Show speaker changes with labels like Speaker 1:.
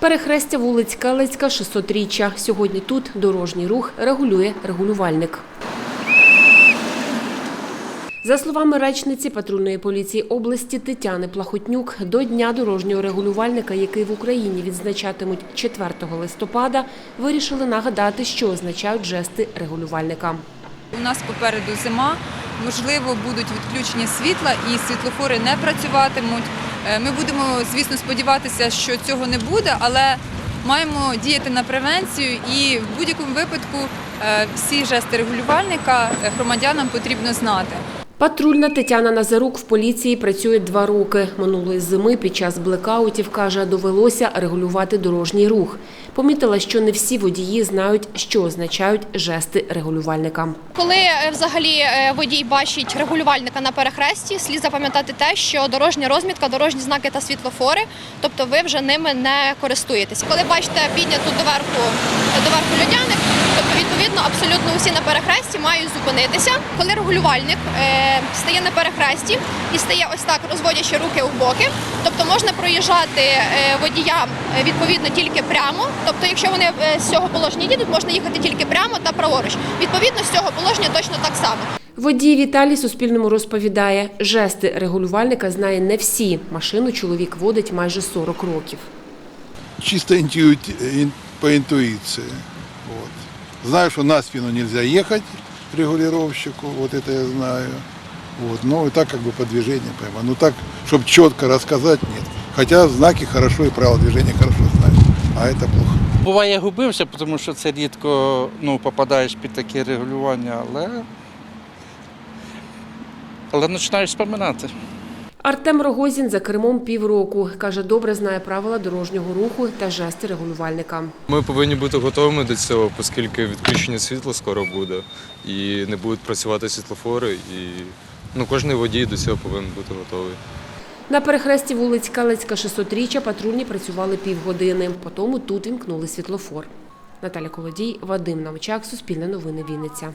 Speaker 1: Перехрестя вулиць Келецька, 600-річчя. Сьогодні тут дорожній рух регулює регулювальник. За словами речниці патрульної поліції області Тетяни Плахотнюк, до Дня дорожнього регулювальника, який в Україні відзначатимуть 4 листопада, вирішили нагадати, що означають жести регулювальника.
Speaker 2: У нас попереду зима, можливо, будуть відключення світла і світлофори не працюватимуть. Е, Ми будемо, звісно, сподіватися, що цього не буде, але маємо діяти на превенцію і в будь-якому випадку е, всі жести регулювальника е, громадянам потрібно знати.
Speaker 1: Патрульна Тетяна Назарук в поліції працює два роки. Минулої зими під час блекаутів, каже, довелося регулювати дорожній рух. Помітила, що не всі водії знають, що означають жести регулювальника.
Speaker 3: Коли е, взагалі е, водій бачить регулювальника на перехресті, слід запам'ятати те, що дорожня розмітка, дорожні знаки та світлофори, тобто ви вже ними не користуєтесь. Коли бачите підняту доверху доверху тобто відповідно абсолютно усі на перехресті мають зупинитися. Коли регулювальник е, стає на перехресті і стає ось так, розводячи руки у боки, тобто можна проїжджати е, водіям е, відповідно тільки прямо. Тобто, якщо вони з цього положення їдуть, можна їхати тільки прямо та праворуч. Відповідно, з цього положення точно так само.
Speaker 1: Водій Віталій Суспільному розповідає, жести регулювальника знає не всі. Машину чоловік водить майже 40 років.
Speaker 4: чисто ин- по интуиции. Вот. Знаю, что на спину нельзя ехать регулировщику, вот это я знаю. Вот. Ну и так как бы по движению пойму. Ну так, чтобы четко рассказать, нет. Хотя знаки хорошо и правила движения хорошо знаю, а это плохо.
Speaker 5: Буває, губився, тому що це рідко ну, попадаєш під таке регулювання, але, але починаєш споминати.
Speaker 1: Артем Рогозін за кермом півроку. Каже, добре знає правила дорожнього руху та жести регулювальника.
Speaker 6: Ми повинні бути готовими до цього, оскільки відключення світла скоро буде і не будуть працювати світлофори. І ну, кожен водій до цього повинен бути готовий.
Speaker 1: На перехресті вулиць Калецька 600-річчя патрульні працювали півгодини. Потім тут вімкнули світлофор. Наталя Колодій, Вадим Навчак, Суспільне новини Вінниця.